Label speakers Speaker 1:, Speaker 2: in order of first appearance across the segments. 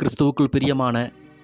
Speaker 1: கிறிஸ்துவுக்குள் பிரியமான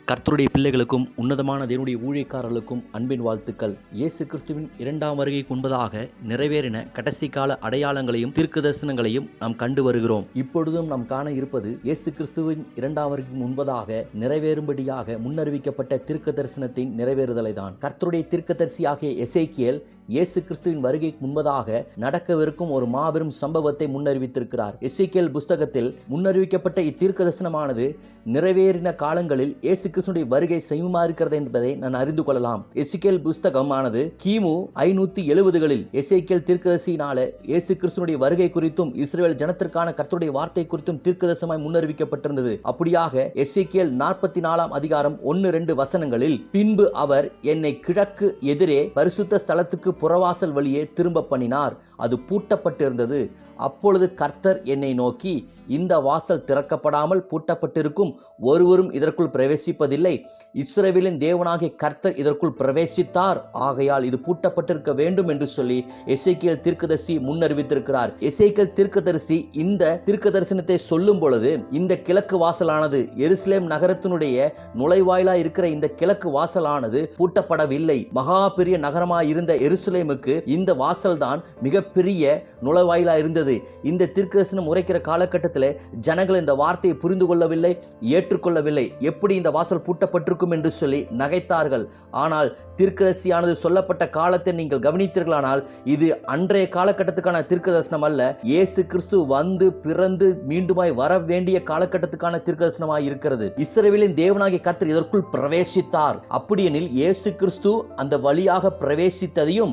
Speaker 1: கர்த்தருடைய பிள்ளைகளுக்கும் உன்னதமான தேவனுடைய ஊழியக்காரர்களுக்கும் அன்பின் வாழ்த்துக்கள். இயேசு கிறிஸ்துவின் இரண்டாம் வருகைக்கு முன்பதாக நிறைவேறின கடைசி கால அடையாளங்களையும் தீர்க்க தரிசனங்களையும் நாம் கண்டு வருகிறோம். இப்பொழுதும் நாம் காண இருப்பது இயேசு கிறிஸ்துவின் இரண்டாம் வருகைக்கு முன்பதாக நிறைவேறும்படியாக முன்னறிவிக்கப்பட்ட தீர்க்க தரிசனத்தின் நிறைவேறுதலை தான் கர்த்தருடைய தீர்க்கதரிசியாகிய எசேக்கியேல் இயேசு கிறிஸ்துவின் வருகைக்கு முன்பதாக நடக்கவிருக்கும் ஒரு மாபெரும் சம்பவத்தை முன்னறிவித்திருக்கிறார். எசேக்கியேல் புஸ்தகத்தில் முன்னறிவிக்கப்பட்ட இத்தீர்க்க தரிசனமானது நிறைவேறின காலங்களில் இயேசு கிறிஸ்துடைய வருகை செய்யுமா இருக்கிறது என்பதை நான் அறிந்து கொள்ளலாம். எசிக்கேல் புஸ்தகமானது கிமு ஐநூத்தி எழுபதுகளில் எசேக்கியேல் தீர்க்கதரிசியினால இயேசு கிறிஸ்துடைய வருகை குறித்தும் இஸ்ரேல் ஜனத்திற்கான கர்த்தருடைய வார்த்தை குறித்தும் தீர்க்கதரிசனமாய் முன்னறிவிக்கப்பட்டிருந்தது. அப்படியாக எசேக்கியேல் நாற்பத்தி நாலாம் அதிகாரம் ஒன்னு ரெண்டு வசனங்களில் பின்பு அவர் என்னை கிழக்கு எதிரே பரிசுத்த ஸ்தலத்துக்கு புறவாசல் வழியே திரும்ப பண்ணினார். அது பூட்டப்பட்டிருந்தது. அப்பொழுது கர்த்தர் என்னை நோக்கி இந்த வாசல் திறக்கப்படாமல் பூட்டப்பட்டிருக்கும் ஒருவரும் இதற்குள் பிரவேசிப்பதில்லை. இஸ்ரவேலின் தேவனாகிய கர்த்தர் இதற்குள் பிரவேசித்தார். ஆகையால் இது பூட்டப்பட்டிருக்க வேண்டும் என்று சொல்லி எசைக்கியல் தீர்க்கதரிசி முன்னறிவித்திருக்கிறார். எசைக்கியல் தீர்க்கதரிசி இந்த தீர்க்க தரிசனத்தை சொல்லும் பொழுது இந்த கிழக்கு வாசலானது எருசலேம் நகரத்தினுடைய நுழைவாயிலாக இருக்கிற இந்த கிழக்கு வாசலானது பூட்டப்படவில்லை. மகா பெரிய நகரமாய் இருந்த எருசலேமுக்கு இந்த வாசல் தான் மிகப்பெரிய நுழைவாயிலாக இருந்தது. இந்த தீர்க்கதரிசனம் உரைக்கிற காலகட்டத்தில் ஜனங்கள் இந்த வார்த்தையை புரிந்து கொள்ளவில்லை ஏற்றுக்கொள்ளவில்லை. எப்படி இந்த வாசல் பூட்டப்பட்டிருக்கும் என்று சொல்லி நகைத்தார்கள். ஆனால் தீர்க்கதரிசியானது சொல்லப்பட்ட காலத்தை நீங்கள் கவனித்தீர்களானால் இது அன்றைய காலகட்டத்துக்கான தீர்க்கதரிசனம் அல்ல. இயேசு கிறிஸ்து வந்து பிறந்து மீண்டுமாய் வர வேண்டிய காலகட்டத்துக்கான தீர்க்கதரிசனமாய் இருக்கிறது. இஸ்ரேவிலின் தேவனாகிய கத்தர் இதற்குள் பிரவேசித்தார். அப்படியெனில் இயேசு கிறிஸ்து அந்த வழியாக பிரவேசித்ததையும்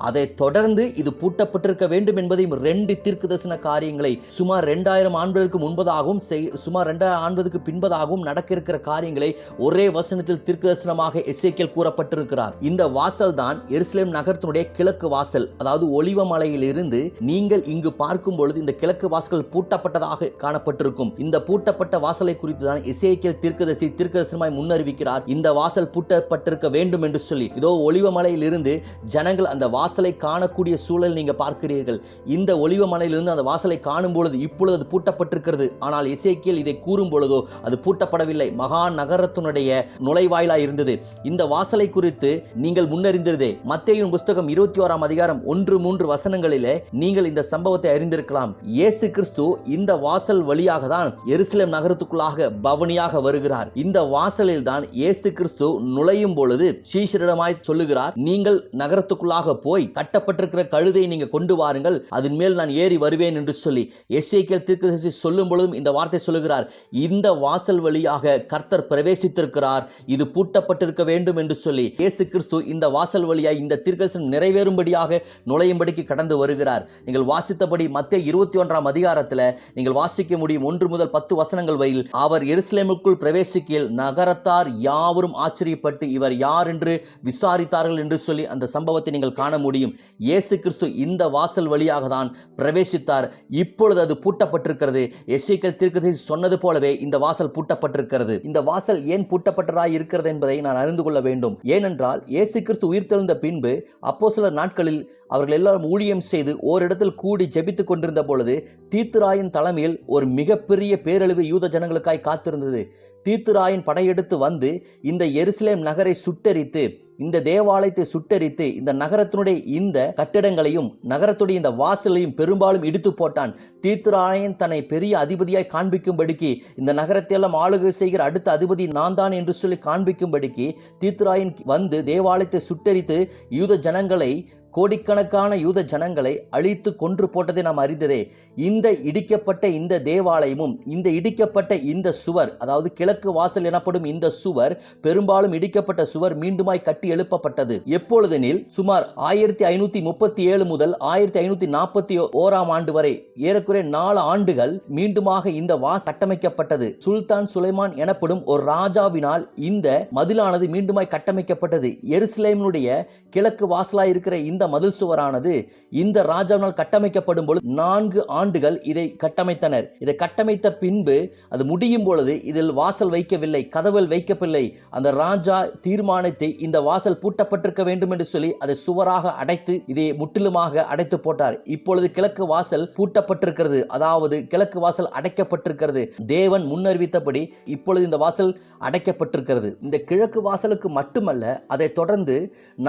Speaker 1: அதை தொடர்ந்து இது பூட்டப்பட்டிருக்க வேண்டும் என்பதையும் ரெண்டு தீர்க்கு தரிசன காரியங்களை சுமார் ரெண்டாயிரம் ஆண்டுகளுக்கு முன்பதாகவும் செய்- சுமார் ரெண்டாயிரம் ஆண்டுகளுக்கு பின்பதாகவும் நடக்க இருக்கிற காரியங்களை ஒரே வசனத்தில் தீர்க்கு தரிசனமாக எஸ்ஐக்கியல் கூறப்பட்டிருக்கிறார். இந்த வாசல் தான் எருசலேம் நகரத்தினுடைய கிழக்கு வாசல். அதாவது ஒளிவ மலையிலிருந்து நீங்கள் இங்கு பார்க்கும் பொழுது இந்த கிழக்கு வாசல்கள் பூட்டப்பட்டதாக காணப்பட்டிருக்கும். இந்த பூட்டப்பட்ட வாசலை குறித்து தான் எசேக்கியேல் தீர்க்கதரிசி தீர்க்கதரிசனமாய் முன்னறிவிக்கிறார். இந்த வாசல் பூட்டப்பட்டிருக்க வேண்டும் என்று சொல்லி. இதோ ஒளிவ மலையிலிருந்து ஜனங்கள் அந்த வாசல் காணக்கூடிய சூழல் நீங்க பார்க்கிறீர்கள். இந்த ஒளிவ மலையிலிருந்து அந்த வாசலை காணும் பொழுது இப்பொழுது அது பூட்டப்பட்டிருக்கிறது. ஆனால் இசைக்கியல் இதை கூறும் பொழுதோ அது பூட்டப்படவில்லை. மகா நகரத்தினுடைய நுழைவாயிலாக இருந்தது. இந்த வாசலை குறித்து நீங்கள் முன்னறிந்ததே. மத்தேயின் புஸ்தகம் இருபத்தி ஓராம் அதிகாரம் ஒன்று மூன்று வசனங்களிலே நீங்கள் இந்த சம்பவத்தை அறிந்திருக்கலாம். இயேசு கிறிஸ்து இந்த வாசல் வழியாக தான் எருசலேம் நகரத்துக்குள்ளாக பவனியாக வருகிறார். இந்த வாசலில் தான் இயேசு கிறிஸ்து நுழையும் பொழுது சீஷரிடமாய் சொல்லுகிறார். நீங்கள் நகரத்துக்குள்ளாக போய் போய் கட்டப்பட்டிருக்கிற கழுதை நீங்க கொண்டு வாருங்கள். அதன் மேல் நான் ஏறி வருவேன் என்று சொல்லி எஸ்ஐக்கியல் தீர்க்கதரிசி சொல்லும் பொழுதும் இந்த வார்த்தை சொல்லுகிறார். இந்த வாசல் வழியாக கர்த்தர் பிரவேசித்திருக்கிறார். இது பூட்டப்பட்டிருக்க வேண்டும் என்று சொல்லி இயேசு கிறிஸ்து இந்த வாசல் வழியாய் இந்த தீர்க்கதரிசனம் நிறைவேறும்படியாக நுழையும்படிக்கு கடந்து வருகிறார். நீங்கள் வாசித்தபடி மத்திய இருபத்தி ஒன்றாம் அதிகாரத்தில் நீங்கள் வாசிக்க முடியும் ஒன்று முதல் பத்து வசனங்கள் வரையில் அவர் எருசலேமுக்குள் பிரவேசிக்கையில் நகரத்தார் யாவரும் ஆச்சரியப்பட்டு இவர் யார் என்று விசாரித்தார்கள் என்று சொல்லி அந்த சம்பவத்தை நீங்கள் காண முடியும். இயேசு கிறிஸ்து இந்த வாசல் வழியாக தான் பிரவேசித்தார். இப்பொழுது அது பூட்டப்பட்டிருக்கிறது. எஸ்ஐக்கள் திருக்கதை சொன்னது போலவே இந்த வாசல் பூட்டப்பட்டிருக்கிறது. இந்த வாசல் ஏன் பூட்டப்பட்டதாக இருக்கிறது என்பதை நான் அறிந்து கொள்ள வேண்டும். ஏனென்றால் இயேசு கிறிஸ்து உயிர்த்தெழுந்த பின்பு அப்போ சில நாட்களில் அவர்கள் எல்லாரும் ஊழியம் செய்து ஓரிடத்தில் கூடி ஜெபித்து கொண்டிருந்த பொழுது தீத்துராயின் தலைமையில் ஒரு மிகப்பெரிய பேரழிவு யூத ஜனங்களுக்காய் காத்திருந்தது. தீத்துராயின் படையெடுத்து வந்து இந்த எருசலேம் நகரை சுட்டரித்து இந்த தேவாலயத்தை சுட்டரித்து இந்த நகரத்தினுடைய இந்த கட்டிடங்களையும் நகரத்துடைய இந்த வாசலையும் பெரும்பாலும் இடித்து போட்டான். தீர்த்தராயன் தன்னை பெரிய அதிபதியாய் காண்பிக்கும்படிக்கு இந்த நகரத்தை எல்லாம் ஆளுகை செய்கிற அடுத்த அதிபதி நான் தான் என்று சொல்லி காண்பிக்கும்படிக்கு தீத்துராயன் வந்து தேவாலயத்தை சுட்டரித்து யூத ஜனங்களை கோடிக்கணக்கான யூத ஜனங்களை அழித்து கொன்று போட்டதை நாம் அறிந்ததே. இந்த இடிக்கப்பட்ட இந்த தேவாலயமும் இந்த இடிக்கப்பட்ட இந்த சுவர் அதாவது கிழக்கு வாசல் எனப்படும் இந்த சுவர் பெரும்பாலும் இடிக்கப்பட்ட சுவர் மீண்டுமாய் கட்டி எழுப்பப்பட்டது. எப்பொழுதெனில் சுமார் ஆயிரத்தி ஐநூத்தி முப்பத்தி ஏழு முதல் ஆயிரத்தி ஐநூத்தி நாற்பத்தி ஓராம் ஆண்டு வரை ஏறக்குறைய நாலு ஆண்டுகள் மீண்டுமாக இந்த வா கட்டமைக்கப்பட்டது. சுல்தான் சுலைமான் எனப்படும் ஒரு ராஜாவினால் இந்த மதிலானது மீண்டுமாய் கட்டமைக்கப்பட்டது. எருசலேமினுடைய கிழக்கு வாசலாய் இருக்கிற இந்த இந்த மதில் சுவரானது இந்த ராஜாவினால் கட்டமைக்கப்படும் பொழுது நான்கு ஆண்டுகள் இதை கட்டமைத்தனர். இதை கட்டமைத்த பின்பு அது முடியும் பொழுது இதில் வாசல் வைக்கவில்லை கதவுகள் வைக்கவில்லை அந்த ராஜா தீர்மானித்து இந்த வாசல் பூட்டப்பட்டிருக்க வேண்டும் என்று சொல்லி அதை சுவராக அடைத்து இதை முற்றிலுமாக அடைத்து போட்டார். இப்பொழுது கிழக்கு வாசல் பூட்டப்பட்டிருக்கிறது. அதாவது கிழக்கு வாசல் அடைக்கப்பட்டிருக்கிறது. தேவன் முன்னறிவித்தபடி இப்பொழுது இந்த வாசல் அடைக்கப்பட்டிருக்கிறது. இந்த கிழக்கு வாசலுக்கு மட்டுமல்ல அதை தொடர்ந்து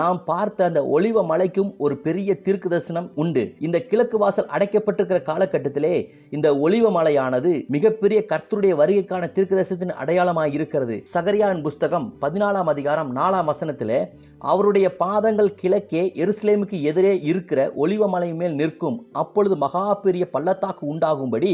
Speaker 1: நாம் பார்த்த அந்த ஒளிவ மலைக்கு மலைக்கும் ஒரு பெரிய தீர்க்கு தரிசனம் உண்டு. இந்த கிழக்கு வாசல் அடைக்கப்பட்டிருக்கிற காலகட்டத்திலே இந்த ஒளிவ மலையானது மிகப்பெரிய கர்த்தருடைய வருகைக்கான தீர்க்கு தரிசனத்தின் அடையாளமாக இருக்கிறது. சகரியாவின் புஸ்தகம் பதினாலாம் அதிகாரம் நாலாம் வசனத்திலே அவருடைய பாதங்கள் கிழக்கே எருசலேமுக்கு எதிரே இருக்கிற ஒளிவமலை மேல் நிற்கும். அப்பொழுது மகா பெரிய பள்ளத்தாக்கு உண்டாகும்படி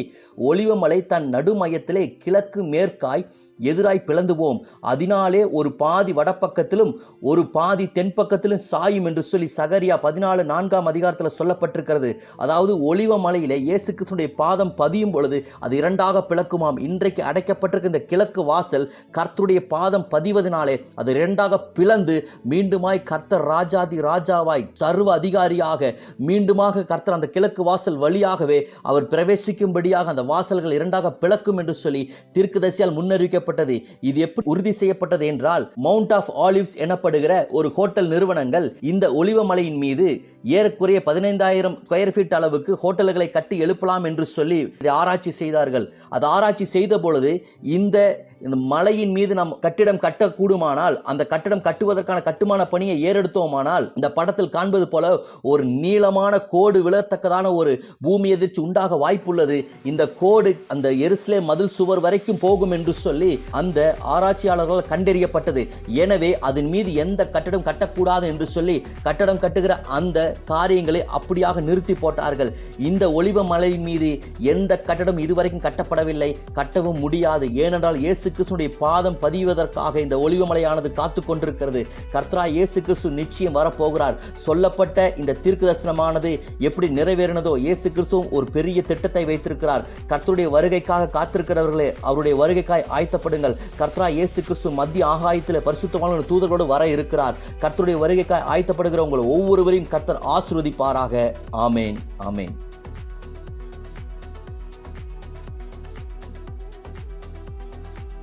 Speaker 1: ஒளிவமலை தன் நடுமையத்திலே கிழக்கு மேற்காய் எதிராய் பிளந்துவோம். அதனாலே ஒரு பாதி வடப்பக்கத்திலும் ஒரு பாதி தென்பக்கத்திலும் சாயும் என்று சொல்லி சகரியா பதினாலு நான்காம் அதிகாரத்தில் சொல்லப்பட்டிருக்கிறது. அதாவது ஒளிவ மலையிலே இயேசு கிறிஸ்துடைய பாதம் பதியும் பொழுது அது இரண்டாக பிளக்குமாம். இன்றைக்கு அடைக்கப்பட்டிருக்க இந்த கிழக்கு வாசல் கர்த்தருடைய பாதம் பதிவதனாலே அது இரண்டாக பிளந்து மீண்டுமாய் கர்த்தர் ராஜாதி ராஜாவாய் சர்வ அதிகாரியாக மீண்டுமாக கர்த்தர் அந்த கிழக்கு வாசல் வழியாகவே அவர் பிரவேசிக்கும்படியாக அந்த வாசல்கள் இரண்டாக பிளக்கும் என்று சொல்லி தீர்க்கதரிசியால் செய்யப்பட்டது. இது எப்படி உறுதி செய்யப்பட்டது என்றால் மவுண்ட் ஆஃப் ஆலிவ்ஸ் எனப்படுகிற ஒரு ஹோட்டல் நிறுவனங்கள் இந்த ஒளிவமலையின் மீது ஏறக்குறைய பதினைந்தாயிரம் ஸ்கொயர் ஃபீட் அளவுக்கு ஹோட்டல்களை கட்டி எழுப்பலாம் என்று சொல்லி இதை ஆராய்ச்சி செய்தார்கள். அது ஆராய்ச்சி செய்த பொழுது இந்த இந்த மலையின் மீது நாம் கட்டிடம் கட்டக்கூடுமானால் அந்த கட்டிடம் கட்டுவதற்கான கட்டுமான பணியை ஏறெடுத்தோமானால் இந்த படத்தில் காண்பது போல ஒரு நீளமான கோடு விழத்தக்கதான ஒரு பூமி எதிர்ச்சி உண்டாக வாய்ப்புள்ளது. இந்த கோடு அந்த எருசலே மதில் சுவர் வரைக்கும் போகும் என்று சொல்லி அந்த ஆராய்ச்சியாளர்களால் கண்டறியப்பட்டது. எனவே அதன் மீது எந்த கட்டடம் கட்டக்கூடாது என்று சொல்லி கட்டடம் கட்டுகிற அந்த காரியங்களை அப்படியாக நிறுத்தி போட்டார்கள். இந்த ஒளிவ மலை மீது எந்த கட்டடம் இதுவரைக்கும் கட்டப்படவில்லை. கட்டவும் முடியாது. ஏனென்றால் இயேசு கிறிஸ்துடைய பாதம் பதிவதற்காக இந்த ஒளிவ மலையானது காத்து கொண்டிருக்கிறது. கர்த்தரா இயேசு கிறிஸ்து நிச்சயம் வரப்போகிறார். சொல்லப்பட்ட இந்த தீர்க்க தரிசனமானது எப்படி நிறைவேறினதோ இயேசு கிறிஸ்துவும் ஒரு பெரிய திட்டத்தை வைத்திருக்கிறார். கர்த்தருடைய வருகைக்காக காத்திருக்கிறவர்களே அவருடைய வருகைக்காய் ஆயத்தப்படுங்கள் கர்த்தரா இயேசு கிறிஸ்து மத்திய ஆகாயத்தில் பரிசுத்தமான தூதர்களோடு வர இருக்கிறார். கர்த்தருடைய வருகைக்காய் ஆயத்தப்படுகிற உங்கள் ஒவ்வொருவரையும் கர்த்தர் ஆசிர்வதிப்பாராக. ஆமேன் ஆமேன்.